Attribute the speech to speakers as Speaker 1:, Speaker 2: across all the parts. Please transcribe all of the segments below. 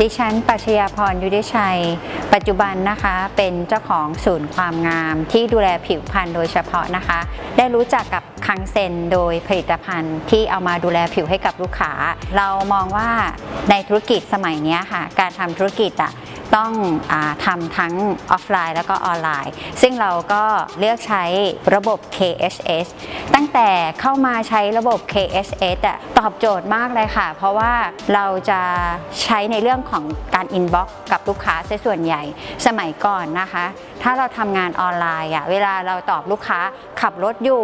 Speaker 1: ดิฉันปัชญาพรยุทธชัย ปัจจุบันนะคะเป็นเจ้าของศูนย์ความงาม ที่ดูแลผิวพรรณโดยเฉพาะนะคะ ได้รู้จักกับคังเซนโดยผลิตภัณฑ์ที่เอามาดูแลผิวให้กับลูกค้า เรามองว่าในธุรกิจสมัยนี้ค่ะ การทำธุรกิจอะ ต้องอทำทั้งออฟไลน์แล้วก็ออนไลน์ ซึ่งเราก็เลือกใช้ระบบ KHS ตั้งแต่เข้ามาใช้ระบบ KHS อะตอบโจทย์มากเลยค่ะ เพราะว่าเราจะใช้ในเรื่องของการอินบ็อกกับลูกค้าซะส่วนใหญ่สมัยก่อนนะคะ ถ้าเราทำงานออนไลน์อะเวลาเราตอบลูกค้าขับรถอยู่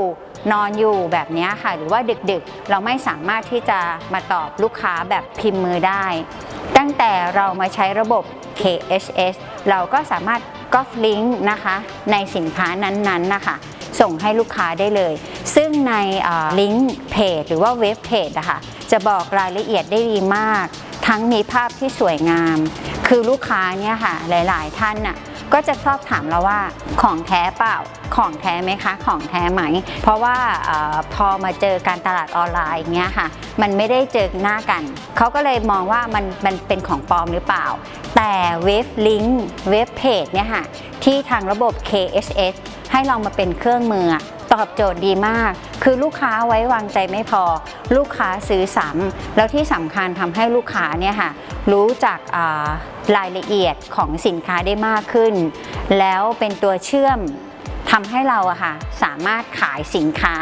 Speaker 1: นอนอยู่แบบนี้ค่ะ หรือว่าดึกๆ เราไม่สามารถที่จะมาตอบลูกค้าแบบพิมพ์มือได้ ตั้งแต่เรามาใช้ระบบ KHS เราก็สามารถก๊อฟลิงก์นะคะในสินค้านั้นๆนะคะส่งให้ลูกค้าได้เลย ซึ่งในลิงก์เพจหรือว่าเว็บเพจอะค่ะจะบอกรายละเอียดได้ดีมาก ทั้งมีภาพที่สวยงาม คือลูกค้าเนี่ยค่ะหลาย ๆ ท่านน่ะก็จะชอบถามเราว่าของแท้เปล่า ของแท้ไหมคะ ของแท้ไหม เพราะว่าออพอมาเจอการตลาดออนไลน์อย่างเงี้ยค่ะ มันไม่ได้เจอหน้ากัน เขาก็เลยมองว่ามันมันเป็นของปลอมหรือเปล่า แต่เว็บลิงก์เว็บเพจเนี่ยค่ะที่ทางระบบ KSS ให้เรามาเป็นเครื่องมือ ตอบโจทย์ดีมาก คือลูกค้าไว้วางใจไม่พอ ลูกค้าซื้อซ้ำแล้วที่สำคัญทำให้ลูกค้าเนี่ยค่ะรู้จักรายละเอียดของสินค้าได้มากขึ้น แล้วเป็นตัวเชื่อมทำให้เราอะค่ะสามารถขายสินค้า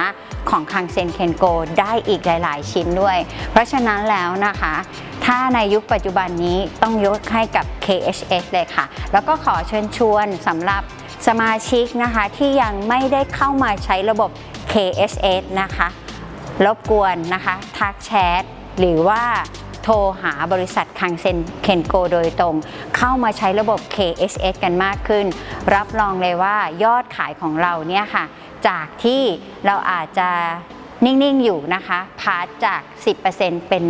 Speaker 1: ของคังเซนเคนโกได้อีกหลาย ๆ ชิ้นด้วย เพราะฉะนั้นแล้วนะคะ ถ้าในยุคปัจจุบันนี้ต้องยกให้กับ KHS เลยค่ะ แล้วก็ขอเชิญชวนสำหรับสมาชิกนะคะที่ยังไม่ได้เข้ามาใช้ระบบ KHS นะคะ รบกวนนะคะทักแชทหรือว่าโทรหาบริษัทคังเซนเคนโกโดยตรง เข้ามาใช้ระบบ KSS กันมากขึ้น รับรองเลยว่ายอดขายของเราเนี่ยค่ะ จากที่เราอาจจะนิ่ง ๆ อยู่นะคะ พาร์ทจาก 10%เป็น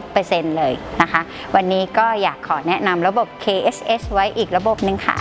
Speaker 1: 100%เลยนะคะ วันนี้ก็อยากขอแนะนำระบบ KSS ไว้อีกระบบหนึ่งค่ะ